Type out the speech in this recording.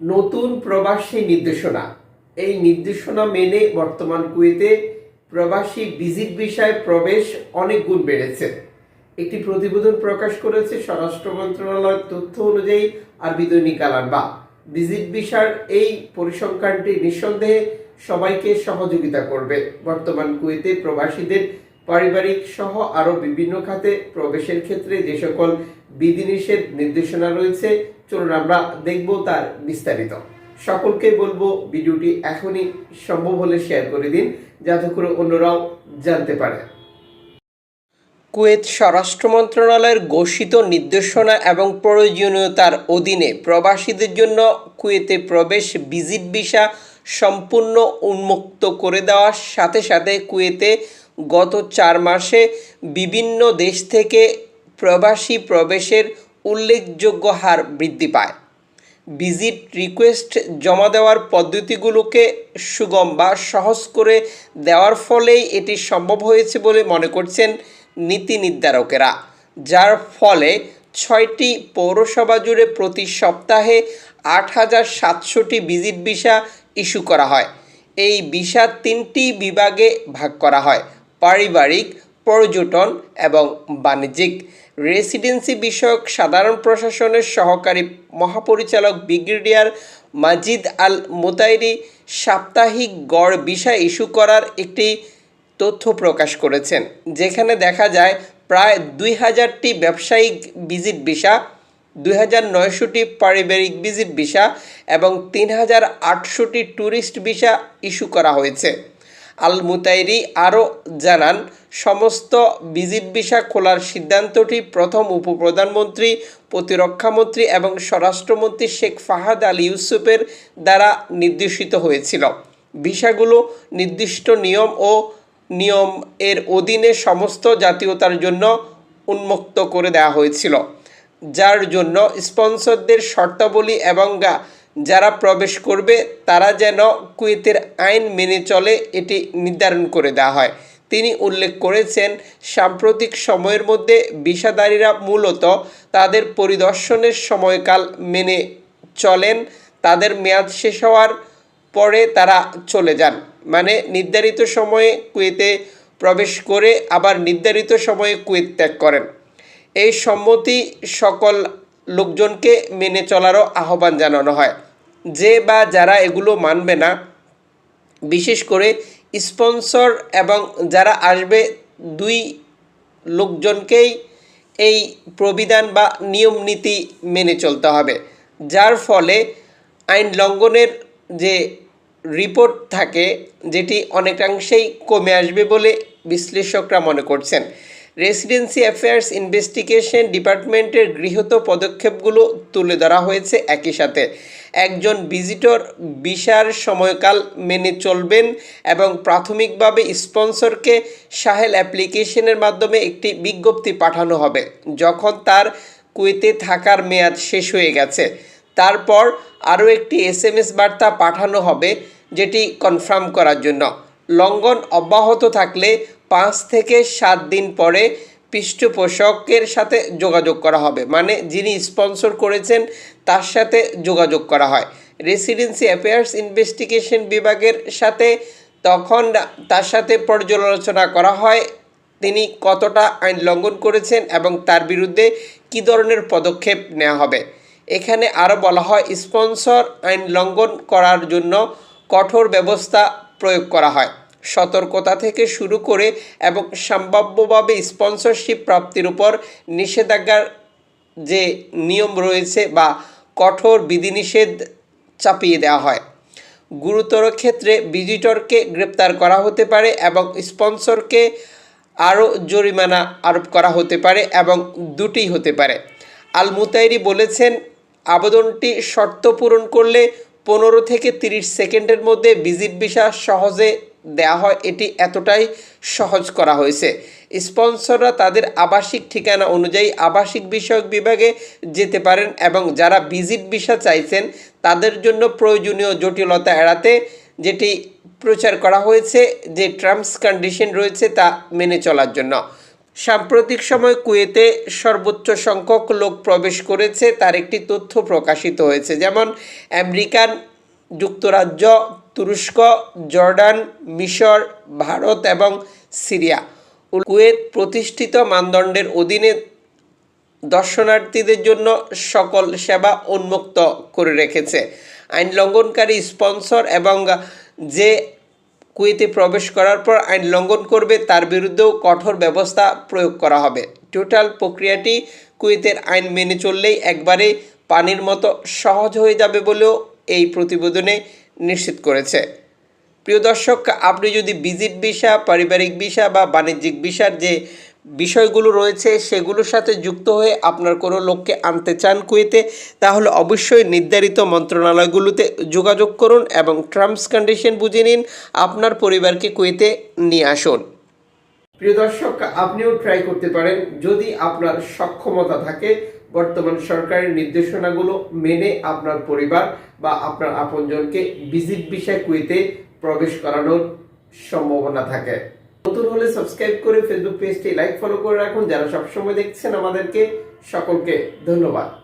নতুন প্রবাসী নির্দেশনা। এই নির্দেশনা মেনে বর্তমান কুয়েতে প্রবাসী ভিজিট বিষয়ে প্রবেশ অনেক গুণ বেড়েছে। একটি প্রতিবেদন প্রকাশ করেছে স্বরাষ্ট্র মন্ত্রণালয়ের তথ্য অনুযায়ী আরবি দৈনিক আলানবা ভিজিট বিষার এই পরিসংখ্যানটি নিঃসন্দেহে সবাইকে সহযোগিতা করবে। বর্তমান কুয়েতে প্রবাসীদের পারিবারিক সহ আরও বিভিন্ন খাতে প্রবেশের ক্ষেত্রে যে সকল বিধিনিষেধ নির্দেশনা রয়েছে, চলুন আমরা দেখব তার বিস্তারিত। সকলকে বলব ভিডিওটি এখনই সম্ভব হলে শেয়ার করে দিন, যাতে করে অন্যরাও জানতে পারে। কুয়েত স্বরাষ্ট্র মন্ত্রণালয়ের ঘোষিত নির্দেশনা এবং প্রয়োজনীয়তার অধীনে প্রবাসীদের জন্য কুয়েতে প্রবেশ ভিজিট ভিসা সম্পূর্ণ উন্মুক্ত করে দেওয়ার সাথে সাথে কুয়েতে গত চার মাসে বিভিন্ন দেশ থেকে প্রবাসী প্রবেশের উল্লেখযোগ্য হার বৃদ্ধি পায়। ভিজিট রিকোয়েস্ট জমা দেওয়ার পদ্ধতিগুলোকে সুগম বা সহজ করে দেওয়ার ফলেই এটি সম্ভব হয়েছে বলে মনে করছেন নীতি নির্ধারকেরা, যার ফলে ছয়টি পৌরসভা জুড়ে প্রতি সপ্তাহে আট হাজার সাতশোটি ভিজিট ভিসা ইস্যু করা হয়। এই ভিসা তিনটি বিভাগে ভাগ করা হয়। পারিবারিক, পর্যটন এবং বাণিজ্যিক। রেসিডেন্সি বিষয়ক সাধারণ প্রশাসনের সহকারী মহাপরিচালক ব্রিগেডিয়ার মাজিদ আল মোতাইরি সাপ্তাহিক গড় ভিসা ইস্যু করার একটি তথ্য প্রকাশ করেছেন, যেখানে দেখা যায় প্রায় দুই হাজারটি ব্যবসায়িক ভিজিট ভিসা, দুই হাজার নয়শোটি পারিবারিক ভিজিট ভিসা এবং তিন হাজার আটশোটি ট্যুরিস্ট ভিসা ইস্যু করা হয়েছে। আল মুতাইরি আরও জানান, সমস্ত ভিজিট ভিসা খোলার সিদ্ধান্তটি প্রথম উপপ্রধানমন্ত্রী, প্রতিরক্ষামন্ত্রী এবং স্বরাষ্ট্রমন্ত্রী শেখ ফাহাদ আলী ইউসুফের দ্বারা নির্দেশিত হয়েছিল। ভিসাগুলো নির্দিষ্ট নিয়ম ও নিয়ম এর অধীনে সমস্ত জাতীয়তার জন্য উন্মুক্ত করে দেওয়া হয়েছিল, যার জন্য স্পন্সরদের শর্তাবলী এবং যারা প্রবেশ করবে, তারা যেন কুয়েতের আইন মেনে চলে এটি নির্ধারণ করে দেওয়া হয়। তিনি উল্লেখ করেছেন, সাম্প্রতিক সময়ের মধ্যে বিষাদারীরা মূলত তাদের পরিদর্শনের সময়কাল মেনে চলেন, তাদের মেয়াদ শেষ হওয়ার পরে তারা চলে যান। মানে নির্ধারিত সময়ে কুয়েতে প্রবেশ করে আবার নির্ধারিত সময়ে কুয়েত ত্যাগ করেন। এই সম্মতি সকল লোকজনকে মেনে চলারও আহ্বান জানানো হয়। যে বা যারা এগুলো মানবে না, বিশেষ করে স্পন্সর এবং যারা আসবে, দুই লোকজনকেই এই প্রবিধান বা নিয়ম নীতি মেনে চলতে হবে। যার ফলে আইন লঙ্ঘনের যে রিপোর্ট থাকে, যেটি অনেকাংশেই কমে আসবে বলে বিশ্লেষকরা মনে করছেন। রেসিডেন্সি অ্যাফেয়ার্স ইনভেস্টিগেশন ডিপার্টমেন্টের গৃহীত পদক্ষেপগুলো তুলে ধরা হয়েছে একই সাথে। একজন ভিজিটর ভিসার সময়কাল মেনে চলবেন এবং প্রাথমিকভাবে স্পন্সরকে সাহেল অ্যাপ্লিকেশনের মাধ্যমে একটি বিজ্ঞপ্তি পাঠানো হবে, যখন তার কুয়েতে থাকার মেয়াদ শেষ হয়ে গেছে। তারপর আরও একটি এস বার্তা পাঠানো হবে, যেটি কনফার্ম করার জন্য। লঙ্ঘন অব্যাহত থাকলে পাঁচ থেকে সাত দিন পরে পৃষ্ঠপোষকের সাথে যোগাযোগ করা হবে। মানে যিনি স্পন্সর করেছেন, তার সাথে যোগাযোগ করা হয়। রেসিডেন্সি অ্যাফেয়ার্স ইনভেস্টিগেশন বিভাগের সাথে তখন তার সাথে পর্যালোচনা করা হয়, তিনি কতটা আইন লঙ্ঘন করেছেন এবং তার বিরুদ্ধে কী ধরনের পদক্ষেপ নেওয়া হবে। এখানে আরও বলা হয়, স্পন্সর আইন লঙ্ঘন করার জন্য কঠোর ব্যবস্থা প্রয়োগ করা হয়। সতর্কতা থেকে শুরু করে এবং সম্ভাব্যভাবে স্পন্সরশিপ প্রাপ্তির উপর নিষেধাজ্ঞার যে নিয়ম রয়েছে বা কঠোর বিধিনিষেধ চাপিয়ে দেওয়া হয়। গুরুতর ক্ষেত্রে ভিজিটরকে গ্রেপ্তার করা হতে পারে এবং স্পন্সরকে আরও জরিমানা আরোপ করা হতে পারে এবং দুটি হতে পারে। আল মুতাইরি বলেছেন, আবেদনটি শর্ত পূরণ করলে পনেরো থেকে তিরিশ সেকেন্ডের মধ্যে ভিজিট ভিসা সহজে দেওয়া হয়, এটি এতটাই সহজ করা হয়েছে। স্পন্সররা তাদের আবাসিক ঠিকানা অনুযায়ী আবাসিক বিষয়ক বিভাগে যেতে পারেন এবং যারা ভিজিট ভিসা চাইছেন, তাদের জন্য প্রয়োজনীয় জটিলতা এড়াতে যেটি প্রচার করা হয়েছে, যে টার্মস কন্ডিশন রয়েছে তা মেনে চলার জন্য। সাম্প্রতিক সময় কুয়েতে সর্বোচ্চ সংখ্যক লোক প্রবেশ করেছে, তার একটি তথ্য প্রকাশিত হয়েছে। যেমন, আমেরিকান যুক্তরাজ্য, তুরস্ক, জর্ডান, মিশর, ভারত এবং সিরিয়া। কুয়েত প্রতিষ্ঠিত মানদণ্ডের অধীনে দর্শনার্থীদের জন্য সকল সেবা উন্মুক্ত করে রেখেছে। আইন লঙ্ঘনকারী স্পন্সর এবং যে কুয়েতে প্রবেশ করার পর আইন লঙ্ঘন করবে, তার বিরুদ্ধেও কঠোর ব্যবস্থা প্রয়োগ করা হবে। টোটাল প্রক্রিয়াটি কুয়েতের আইন মেনে চললেই একবারে পানির মতো সহজ হয়ে যাবে বলেও এই প্রতিবেদনে নিশ্চিত করেছে। প্রিয় দর্শক, আপনি যদি ভিজিট ভিসা, পারিবারিক ভিসা বা বাণিজ্যিক ভিসার যে বিষয়গুলো রয়েছে, সেগুলোর সাথে যুক্ত হয়ে আপনার কোনো লোককে আনতে চান কুয়েতে, তাহলে অবশ্যই নির্ধারিত মন্ত্রণালয়গুলোতে যোগাযোগ করুন এবং টার্মস কন্ডিশন বুঝে নিন, আপনার পরিবারকে কুয়েতে নিয়ে আসুন। প্রিয় দর্শক, আপনিও ট্রাই করতে পারেন। যদি আপনার সক্ষমতা থাকে, বর্তমান সরকারের নির্দেশনাগুলো মেনে আপনার পরিবার বা আপনার আপনজনকে ভিজিট বিষয় কুইতে প্রবেশ করানোর সম্ভাবনা থাকে। নতুন হলে সাবস্ক্রাইব করে ফেসবুক পেজটি লাইক ফলো করে রাখুন। যারা সবসময় দেখছেন আমাদেরকে, সকলকে ধন্যবাদ।